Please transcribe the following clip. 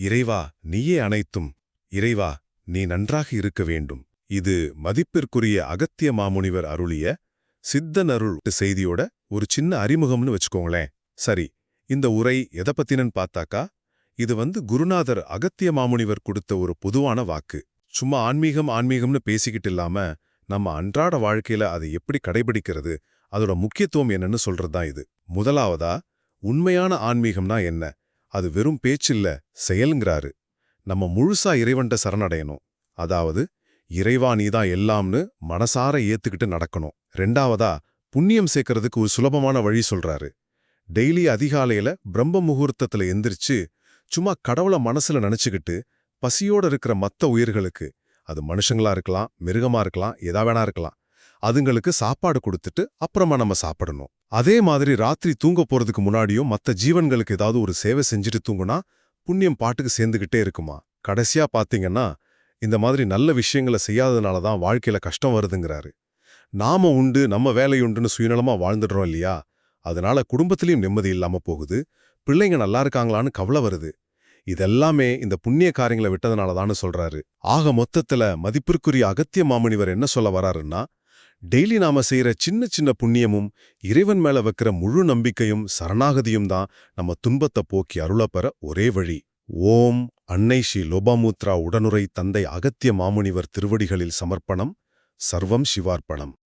இறைவா நீயே அனைத்தும். இறைவா நீ நன்றாக இருக்க வேண்டும். இது மதிப்பிற்குரிய அகத்திய மாமுனிவர் அருளிய சித்தனருள் செய்தியோட ஒரு சின்ன அறிமுகம்னு வச்சுக்கோங்களேன். சரி இந்த உரை எதை பத்தினன்னு பார்த்தாக்கா? இது வந்து குருநாதர் அகத்திய மாமுனிவர் கொடுத்த ஒரு பொதுவான வாக்கு. சும்மா ஆன்மீகம் ஆன்மீகம்னு பேசிக்கிட்டு இல்லாம நம்ம அன்றாட வாழ்க்கையில அதை எப்படி கடைபிடிக்கிறது? அதோட முக்கியத்துவம் என்னன்னு சொல்றது தான் இது. முதலாவதா உண்மையான ஆன்மீகம்னா என்ன? அது வெறும் பேச்சில்ல செயலுங்கிறாரு. நம்ம முழுசா இறைவன்ட்ட சரணடையணும். அதாவது இறைவா நீதான் எல்லாம்னு மனசார ஏத்துக்கிட்டு நடக்கணும். ரெண்டாவதா புண்ணியம் சேர்க்கறதுக்கு ஒரு சுலபமான வழி சொல்றாரு. டெய்லி அதிகாலையில பிரம்ம முகூர்த்தத்துல எந்திரிச்சு சும்மா கடவுள மனசுல நினைச்சுக்கிட்டு பசியோட இருக்கிற மத்த உயிர்களுக்கு அது மனுஷங்களா இருக்கலாம் மிருகமா இருக்கலாம் எதா வேணா இருக்கலாம் அதுங்களுக்கு சாப்பாடு கொடுத்துட்டு அப்புறமா நம்ம சாப்பிடணும். அதே மாதிரி ராத்திரி தூங்க போறதுக்கு முன்னாடியும் மத்த ஜீவன்களுக்கு ஏதாவது ஒரு சேவை செஞ்சுட்டு தூங்குனா புண்ணியம் பாட்டுக்கு சேர்ந்துகிட்டே இருக்குமா? கடைசியா பாத்தீங்கன்னா இந்த மாதிரி நல்ல விஷயங்களை செய்யாததுனால தான் வாழ்க்கையில கஷ்டம் வருதுங்கிறாரு. நாம உண்டு நம்ம வேலையுண்டுன்னு சுயநலமா வாழ்ந்துடுறோம் இல்லையா? அதனால குடும்பத்திலையும் நிம்மதி இல்லாம போகுது. பிள்ளைங்க நல்லா இருக்காங்களான்னு கவலை வருது. இதெல்லாமே இந்த புண்ணிய காரியங்களை விட்டதுனால சொல்றாரு. ஆக மொத்தத்துல மதிப்பிற்குரிய அகத்திய மாமணிவர் என்ன சொல்ல வராருன்னா டெய்லி நாம செய்யற சின்ன சின்ன புண்ணியமும் இறைவன் மேல வைக்கிற முழு நம்பிக்கையும் சரணாகதியும் தான் நம்ம துன்பத்தை போக்கி அருளப்பெற ஒரே வழி. ஓம் அன்னை ஸ்ரீ லோபாமுத்ரா உடனுரை தந்தை அகத்திய மாமுனிவர் திருவடிகளில் சமர்ப்பணம். சர்வம் சிவார்ப்பணம்.